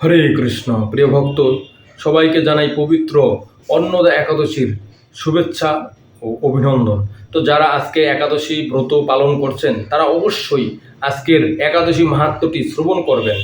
হরে কৃষ্ণ। প্রিয় ভক্ত, সবাইকে জানাই পবিত্র অন্নদা একাদশীর শুভেচ্ছা ও অভিনন্দন। তো যারা আজকে একাদশী ব্রত পালন করছেন, তারা অবশ্যই আজকের একাদশী মাহাত্মটি শ্রবণ করবেন।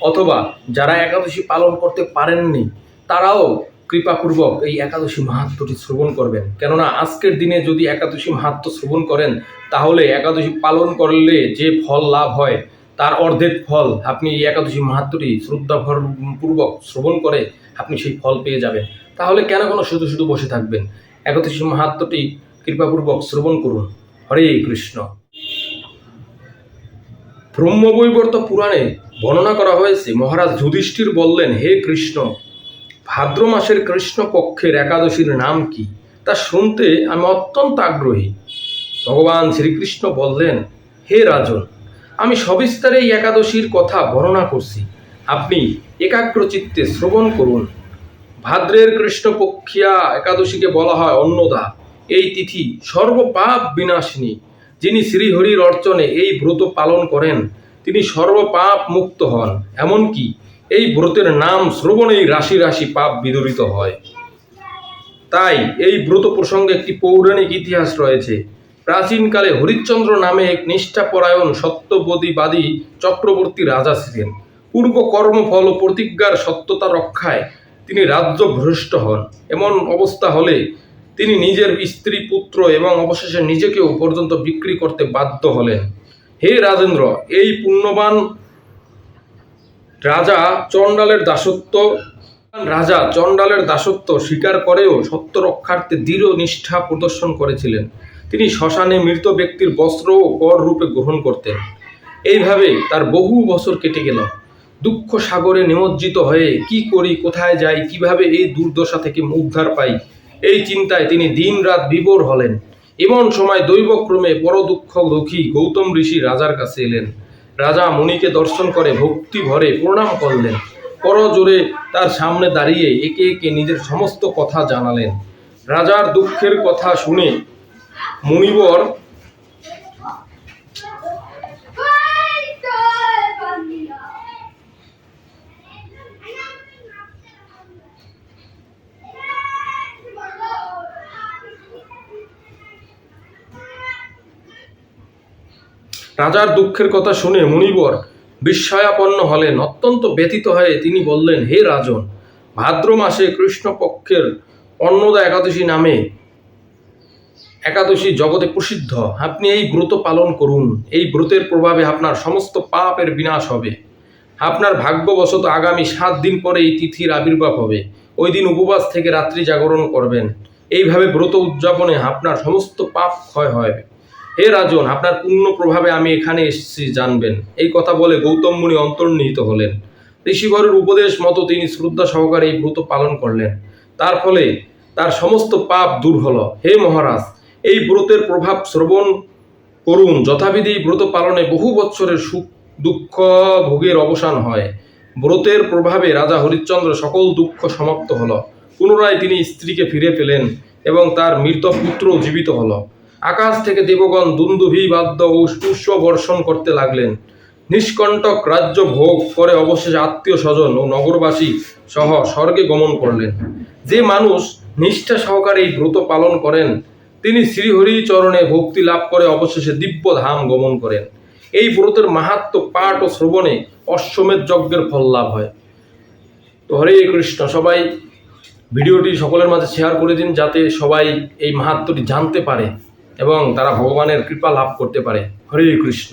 অথবা যারা একাদশী পালন করতে পারেননি, তারাও কৃপাপূর্বক এই একাদশী মাহাত্মটি শ্রবণ করবেন। কেননা আজকের দিনে যদি একাদশী মাহাত্ম শ্রবণ করেন, তাহলে একাদশী পালন করলে যে ফল লাভ হয় তার অর্ধেক ফল আপনি এই একাদশী মাহাত্মটি শ্রদ্ধা ভর- পূর্বক শ্রবণ করে আপনি সেই ফল পেয়ে যাবেন। তাহলে কেন কোনো শুধু শুধু বসে থাকবেন? একাদশী মাহাত্মটি কৃপাপূর্বক শ্রবণ করুন। হরে কৃষ্ণ। ব্রহ্মবৈবর্ত পুরাণে বর্ণনা করা হয়েছে, মহারাজ যুধিষ্ঠির বললেন, হে কৃষ্ণ, ভাদ্র মাসের কৃষ্ণ পক্ষের একাদশীর নাম কি? তা শুনতে আমি অত্যন্ত আগ্রহী। ভগবান শ্রীকৃষ্ণ বললেন, হে রাজন আমি সবিস্তারে এই একাদশীর কথা বর্ণনা করছি। আপনি একাগ্র চিত্তে শ্রবণ করুন। ভাদ্রের কৃষ্ণপক্ষিয়া একাদশীকে বলা হয় অন্নদা। এই তিথি সর্বপাপ বিনাশিনী। যিনি শ্রীহরির অর্চনে এই ব্রত পালন করেন, তিনি সর্বপাপ মুক্ত হন। এমনকি এই ব্রতের নাম শ্রবণেই রাশি রাশি পাপ বিদরিত হয়। তাই এই ব্রত প্রসঙ্গে একটি পৌরাণিক ইতিহাস রয়েছে। প্রাচীনকালে হরিশ্চন্দ্র নামে এক নিষ্ঠাপরায়ণ সত্যবদীবাদী চক্রবর্তী রাজা ছিলেন। পূর্ব কর্মফল ও প্রতিজ্ঞার সত্যতা রক্ষায় তিনি রাজ্য ভ্রষ্ট হন। এমন অবস্থা হলে তিনি নিজের স্ত্রী, পুত্র এবং অবশেষে নিজেকেও পর্যন্ত বিক্রি করতে বাধ্য হলেন। হে রাজেন্দ্র, এই পুণ্যবান রাজা চণ্ডালের দাসত্ব রাজা চণ্ডালের দাসত্ব স্বীকার করেও সত্য রক্ষার্থে দৃঢ় নিষ্ঠা প্রদর্শন করেছিলেন। তিনি শ্মশানে মৃত ব্যক্তির বস্ত্র ও কর রূপে গ্রহণ করতেন। এইভাবে তার বহু বছর কেটে গেল। দুঃখ সাগরে নিমজ্জিত হয়ে কি করি, কোথায় যাই, কীভাবে এই দুর্দশা থেকে উদ্ধার পাই, এই চিন্তায় তিনি দিন রাত বিভোর হলেন। এমন সময় দৈবক্রমে বড় দুঃখ দুঃখী গৌতম ঋষি রাজার কাছে এলেন। রাজা মুনিকে দর্শন করে ভক্তি ভরে প্রণাম করলেন। করজোরে তার সামনে দাঁড়িয়ে একে একে নিজের সমস্ত কথা জানালেন। রাজার দুঃখের কথা শুনে মুনিবর। রাজার দুঃখের কথা শুনে মুনিবর বিস্ময়াপন্ন হলেন। অত্যন্ত ব্যতীত হয়ে তিনি বললেন, হে রাজন, ভাদ্র মাসে কৃষ্ণপক্ষের অন্নদা একাদশী নামে একাদশী জগতে প্রসিদ্ধ। আপনি এই ব্রত পালন করুন। এই ব্রতের প্রভাবে আপনার সমস্ত পাপের বিনাশ হবে। আপনার ভাগ্যবশত আগামী সাত দিন পরে এই তিথির আবির্ভাব হবে। ওই দিন উপবাস থেকে রাত্রি জাগরণ করবেন। এইভাবে ব্রত উদযাপনে আপনার সমস্ত পাপ ক্ষয় হয়। হে রাজন, আপনার পূর্ণ প্রভাবে আমি এখানে এসেছি, জানবেন। এই কথা বলে গৌতম মুনি অন্তর্নিহিত হলেন। ঋষিবরের উপদেশ মতো তিনি শ্রদ্ধা সহকারে এই ব্রত পালন করলেন। তার ফলে তার সমস্ত পাপ দূর হলো। হে মহারাজ এই ব্রতের প্রভাব শ্রবণ করুন। যথাবিধি ব্রত পালনে বহু বৎসরের সুখ, দুঃখ, ভোগের অবসান হয়। ব্রতের প্রভাবে রাজা হরিশ্চন্দ্র সকল দুঃখ সমাপ্ত হল। পুনরায় তিনি স্ত্রীকে ফিরে পেলেন এবং তার মৃত পুত্র জীবিত হল। আকাশ থেকে দেবগণ দুন্দুভি, বাদ্য ও পুষ্প বর্ষণ করতে লাগলেন। নিষ্কণ্টক রাজ্য ভোগ করে অবশেষে আত্মীয় স্বজন ও নগরবাসী সহ স্বর্গে গমন করলেন। যে মানুষ নিষ্ঠা সহকারে এই ব্রত পালন করেন তিনি শ্রীহরি চরণে ভক্তি লাভ করে অবশেষে দিব্য ধাম গমন করেন। এই ব্রতের মাহাত্ম পাঠ ও শ্রবণে অশ্বমেধ যজ্ঞের ফল লাভ হয়। তো হরে কৃষ্ণ, সবাই ভিডিওটি সকলের মাঝে শেয়ার করে দিন যাতে সবাই এই মাহাত্মটি জানতে পারে এবং তারা ভগবানের কৃপা লাভ করতে পারে। হরে কৃষ্ণ।